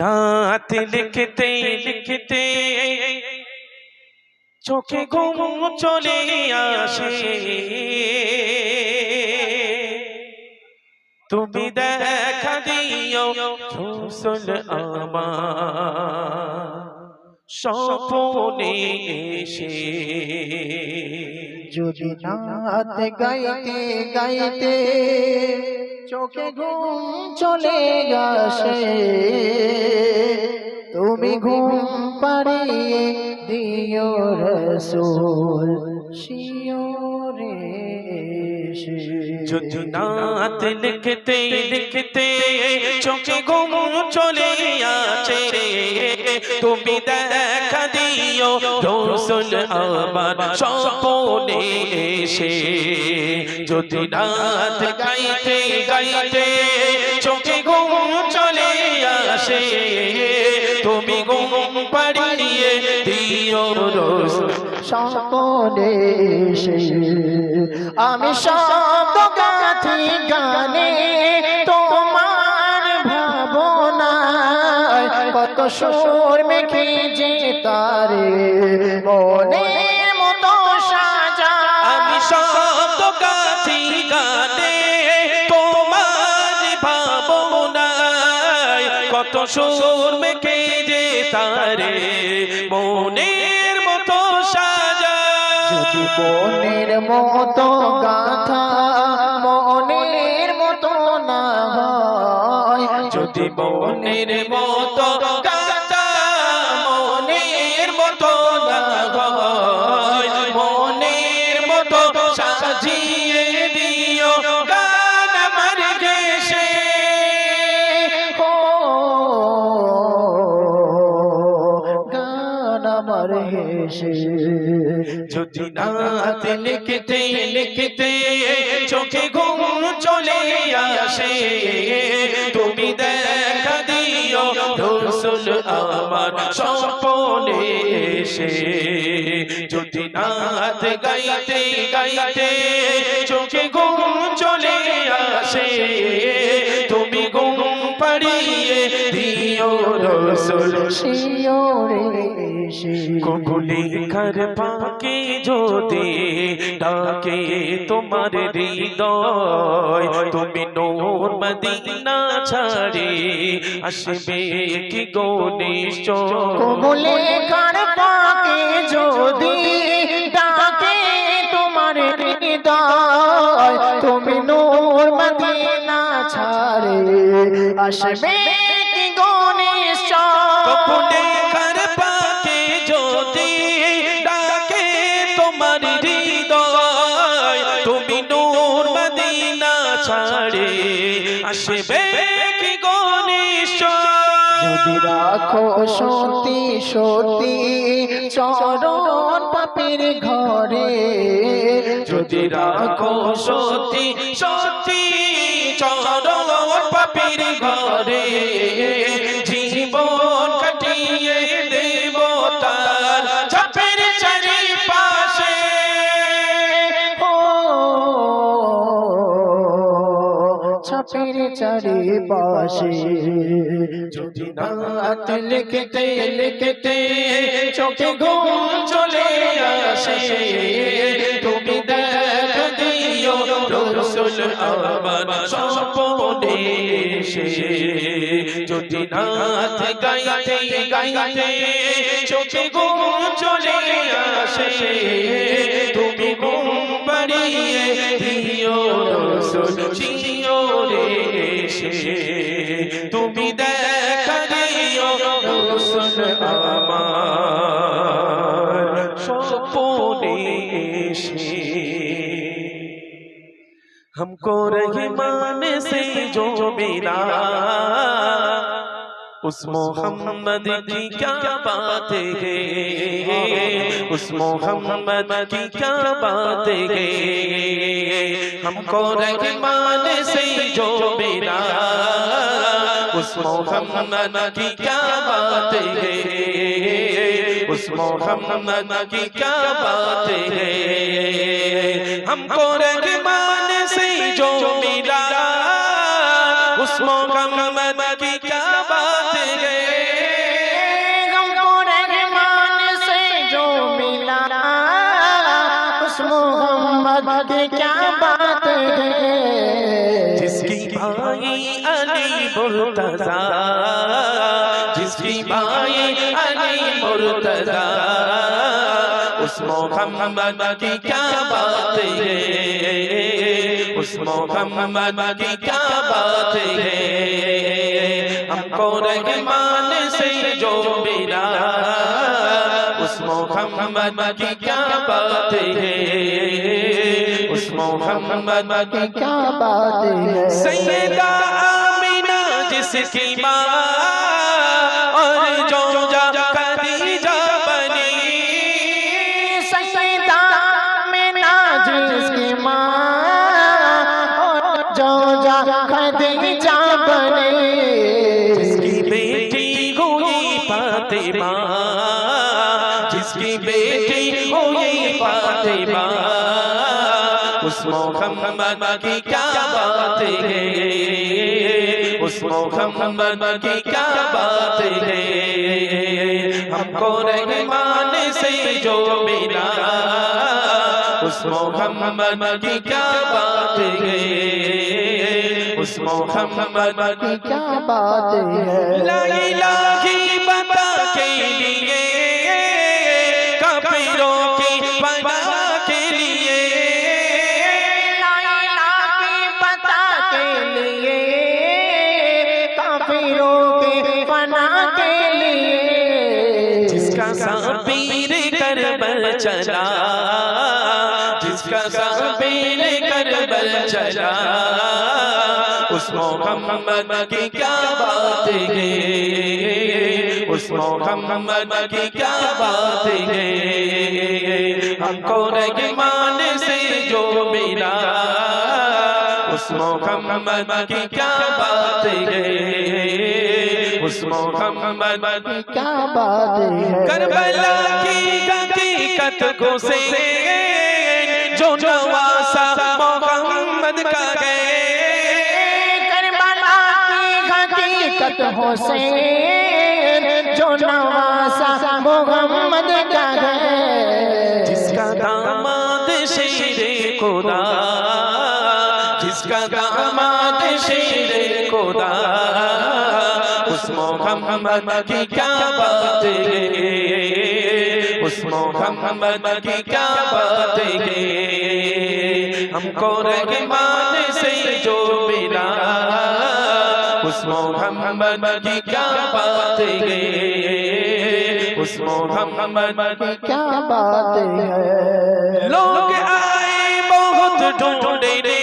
নাত লিখতে লিখতে চোখে ঘুম চলে আসে। তুমি দেখা দিও রসুল আমার স্বপনে এসে। যদি নাত গাইতে গাইতে চোখে ঘুম চলে আসে। তুমি ঘুম পাড়িয়ে দিও রসুল শিওরে এসে। যদি নাত লিখতে লিখতে চোখে ঘুম চলে আছে তুমি দেখা দিও রসুল আমার স্বপনে এসে। যদি নাত গাইতে গাইতে চোখে ঘুম চলে আসে, তুমি ঘুম পাড়িয়ে দিও রসুল স্বপনে এসে। আমি শব্দ গাথি গানে কত সুর মেখে যে তারে মনের মতো সাজা। আমি গানে তোমার ভাবনায় কত সুর মেখে যে তারে মনের মতো সাজা। যদি মনের মতো গাথা মনের মতো না হয় যদি মনের মতো আসে তুমি দেখা দিও রসুল আমার সপনে এসে। যদি নাত গাইতে গাইতে চোখে রসুল শিওরে কুকুলি ঘর পাকে যদি ডাকে তোমার হৃদয় তুমি নূর মদিনা ছাড়ে আসবে কি গো নিশ্চয় কোমলে কার পাকে যদি ডাকে তোমার হৃদয় তুমি নূর মদিনা ছাড়ে আসবে কি গণেশ পাকে ডাকে তোমার হৃদয় তুমি নূর মদিনা ছাড়ে আসবে কি গো নিশ্চয় যদি রাখো সতী সতী চরণ পাপের ঘরে যদি রাখো সতী সতী চরণ পাপির ঘরে। জীবন কাটিয়ে দেব তার চাপের চারি পাশে ছাপের চারি পাশে যদি নাত লিখতে লিখতে, চোখে ঘুম চলে আসে। আমার সে যদি নাথ গাইতে গাইতে চোখে ঘুম চলে আসে তুমি ঘুম দিও সুচিও রে সে তুমি দেখা ہم کو رحمان سے جو ملا، اس محمد کی کیا بات ہیں اس محمد کی کیا بات ہیں ہم کو رحمان سے جو ملا، اس محمد کی کیا بات ہیں اس محمد کی کیا بات ہے؟ ہم کو رحمان سے جو ملا، اس محمد کی کیا بات ہے؟ ہم کو رحمان سے جو ملا، اس محمد کی کیا بات ہے؟ جس کی بھائی علی مرتضی، جس کی بھائی محمد کی کیا بات ہے؟ اس محمد کی کیا بات ہے؟ ہم کو رحمان سے جو ملا، اس محمد کی کیا بات ہے؟ اس محمد کی کیا بات ہے؟ سیدہ آمینہ جس کی ماں اور फातिमा जिसकी बेटी हुई फातिमा उस मोहम्मद की क्या बात है उस मोहम्मद की क्या बात है हमको रहमान से जो मिला उस मोहम्मद की क्या बात है उस मोहम्मद की क्या बात है کے لیے کپڑوں کی بنا کے لیے۔ لائلہ کی پتا کے لیے کپڑوں کی بنا کے لیے۔ جس کا سانپیر کربل چلا جس کا سانپیر کربل چلا۔ محمد کی کیا بات ہے؟ اس محمد کی کیا بات ہے؟ ہم کو رحمان سے جو ملا اس محمد کی کیا بات ہے؟ اس محمد کی کیا بات ہے؟ کربلا کی حقیقت کو سے جو نواسا محمد کا گئے حقیقت حسین جو نواسا محمد کا ہے۔ جس کا داماد شیر خدا، جس کا داماد شیر خدا، اس محمد کی کیا بات ہے؟ اس محمد کی کیا بات ہے؟ ہم کو رحمان سے جو ملا۔ उस मोहम्मद की क्या बात है उस मोहम्मद की क्या बात है लोग आए बहुत ढूंढे रे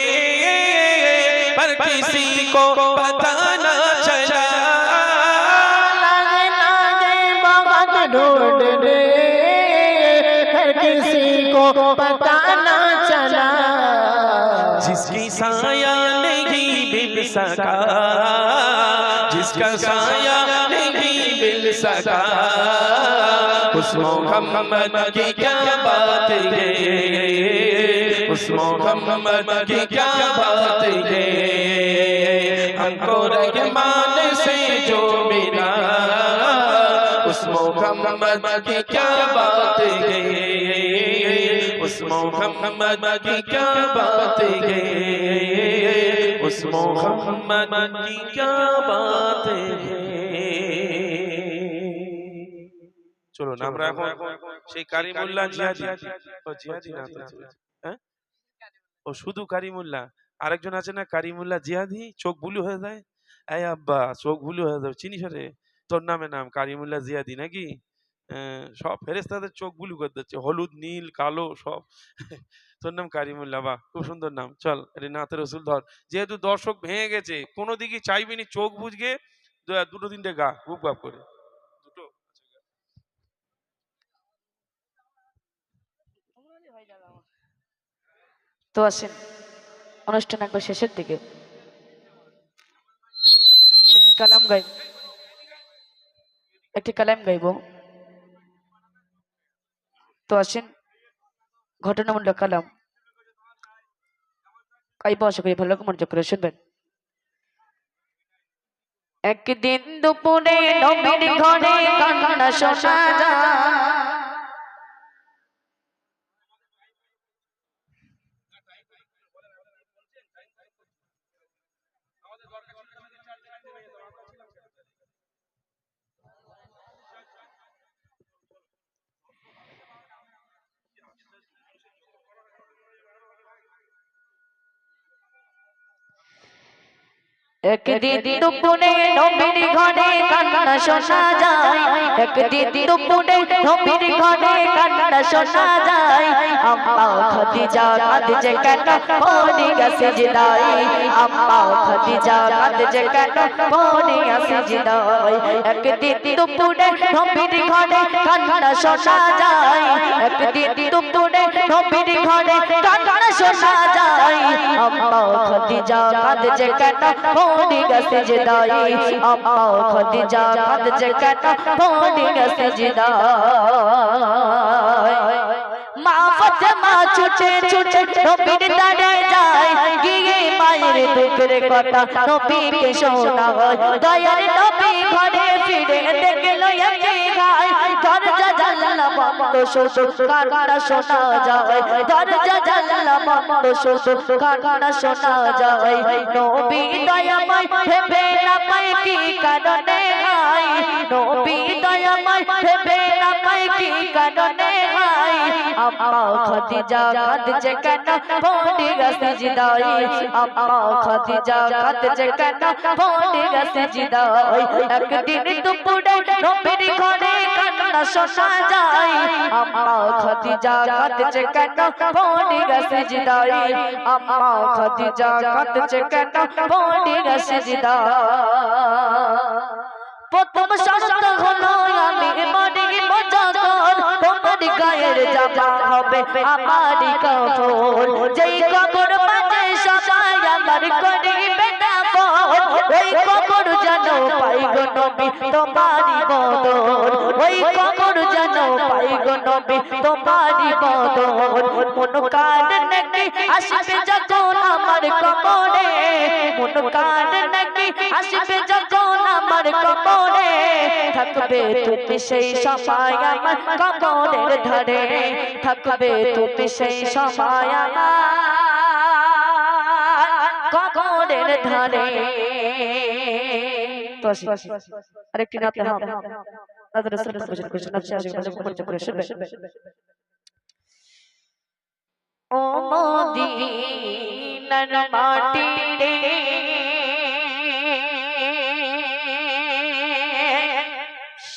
पर किसी को पता न चला लागे लागे बहुत ढूंढने हर किसी को पता न चला जिसकी साया नहीं मिल सका जिसका साया नहीं मिल सका उस मोहम्मद की क्या बात है उस मोहम्मद की क्या बात है हमको रहमान से जो मिला उस मोहम्मद की क्या बात है उस मोहम्मद की क्या बात है उस मोहम्मद की क्या बात है চলুন আমরা এখন সেই কারিমুল্লাহ জিহাদি ও জিহাদি না তো হ্যাঁ ও শুধু কারিমুল্লাহ আরেকজন আছে না কারিমুল্লাহ জিহাদি চোখ বুলু হয়ে যায় এই আব্বা চোখ বুলু হয়ে যাবে চিনিস রে তোর নামে নাম? কারিমুল্লাহ জিহাদি নাকি? সব ফেরেস্তাদের চোখ বুলু করে দিচ্ছে। হলুদ, নীল, কালো, সব। তোর নাম কারিমুল্লাহ বা খুব সুন্দর নাম। চল আরে নাতে রসুল ধর। যেহেতু দর্শক ভেঙে গেছে, কোনো দিকে চাইবি নি চোখ বুঝগে দুটো তিনটে গা গুপ গাপ করে। দুটো? তো আসেন, অনুষ্ঠান একবার শেষের দিকে। কালাম গাইব একটি কালাম গাইব। তো আসেন, ঘটনামূলক কালাম। গাইব, আশা করি ভালো মনোযোগ করে শুনবেন। একদিন দুপুরে নবীর ঘরে কান্না শোনা যায়। একদিন দুপুরে নবীর ঘরে কান্না শোনা যায়। একদিন দুপুরে নবীর ঘরে কান্না শোনা যায়। আম্মা খাদিজা কাঁদছে কেন? পড়ে গেছে জিদাই। আম্মা খাদিজা কাঁদছে কেন? পড়ে গেছে জিদাই। একদিন দুপুরে নবীর ঘরে কান্না শোনা যায়। একদিন দুপুরে নবীর ঘরে কান্না শোনা যায়। আম্মা খাদিজা কাঁদছে কেন? পড়ে গেছে জিদাই আম্মা খাদিজা কাঁদছে কেন? পড়ে গেছে জিদাই মা ফাতেমা ছুটে ছুটে নবীর দাঁড়ে যায়। গিয়ে মায়ের দুঃখের কথা নবীকে শোনায়। দয়ার নবী ঘরে ফিরে দেখল একে গায় দরজা জানলা বন্ধ, শুধু কান্না শোনা যায়। দরজা জানলা বন্ধ, শুধু কান্না শোনা যায়। নবী দয়াময় ভেবে না পায় কি কারণে হাই নবী দয়াময় ভেবে না পায় কি কারণে হাই আম্মা খাদিজা কাঁদছে কেন? পড়ে গেছে জিদাই আম্মা খাদিজা কাঁদছে কেন? পড়ে গেছে জিদাই একদিন দুপুরে নবীর ঘরে কান্না শোনা যায়। আম্মা খাদিজা কাঁদছে কেন? পড়ে গেছে জিদাই। আম্মা খাদিজা কাঁদছে কেন? পড়ে গেছে জিদাই। প্রথম শর্ত হলো, আমি মরিব যখন তোমার গায়ের জামা হবে আমার কাপড়। যেই কবর মাঝে সবাই আমার করিবে। ওই কবর যেন পাই নবী, তোমারই বদল ওই কবর যেন পাই নবী, তোমারই বদল মন কাঁদ নাকি আসবে যখন আমার কবরে? মন নাকি আসবে যখন আমার কবরে? থাকবে তুমি সেই সময় আমার কবরের ধারে। থাকবে তুমি সেই সময় আমার কবরের ধারে আসি। আরেকটি নাতে হবে নাতে রাসূলের প্রশংসা করে নফসে আশিক বলে পরিচয় করে শুনবে ও মদিনার মাটি রে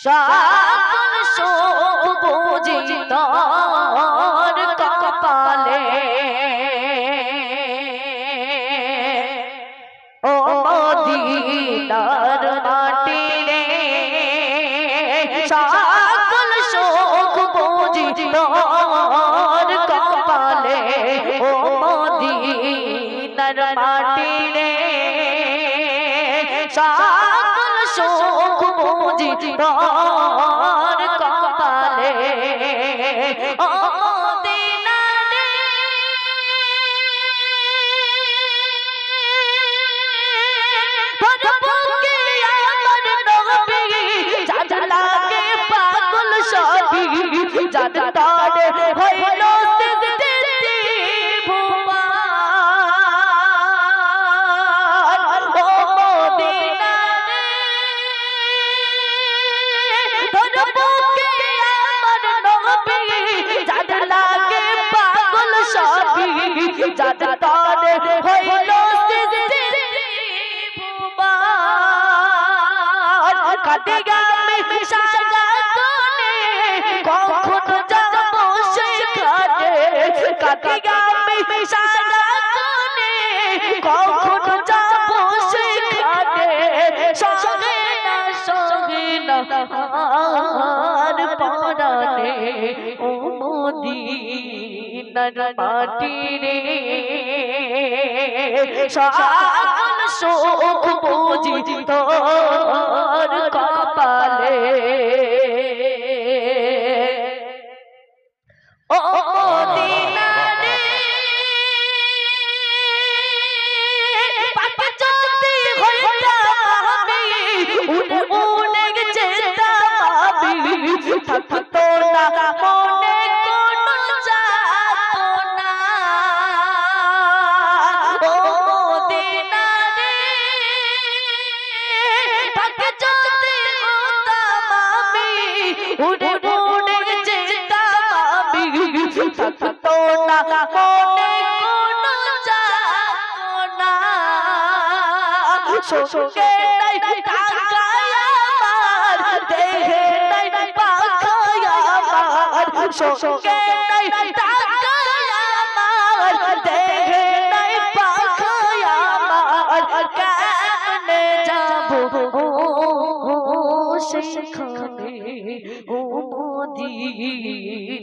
সকল শোক বুঝি বুঝি কপালে ও মদিনা রে বুকে আমার নবী যাদ লাগে পাগল সবই। যাদ তারে কখন যাব সেখানে কাটে গামে সাদা মদিনার মাটি রে সকল শোক বুঝি তোর কপালে। সঙ্গে নাই টাকায় আমার দেহে নাই পাখায় আমার সঙ্গে নাই টাকায় আমার দেহে নাই পাখায় আমার কেমনে যাব সেখানে ও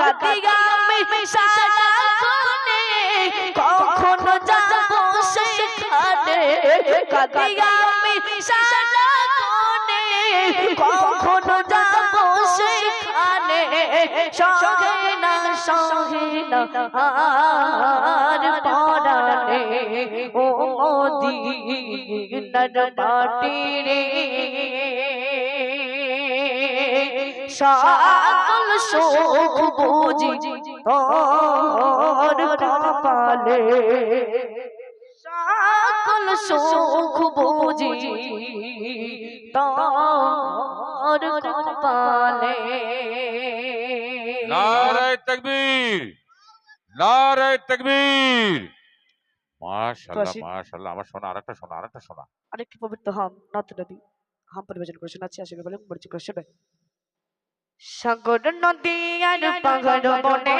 কাদিয়া আমি সারা কোনে কখনো যাব সেখানে। কাদিয়া আমি সারা কোনে কখনো যাব সেখানে। সহে না সহে না আর পরানে ও মদিনার মাটি রে সকল সুখ বুঝি তোর কপালে। সকল সুখ বুঝি তোর কপালে। নারায় তকবীর নারায় তকবীর। মাশাআল্লাহ প্রসিদ্ধ। মাশাআল্লাহ আমার শোনা আরেকটা শোনা আরেকটা শোনা। আরেকটি পবিত্র হাম নাত নদী হাম পরিবেশন করে শোনাচ্ছি আশা করি বলে করে শোনাবে সাগর নদী আর পাগর বনে।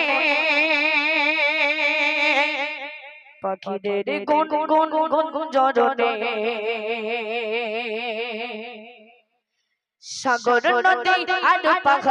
পাখিদের গুন গুন গুন গুন জরনে সাগর নদী আর পাহাড়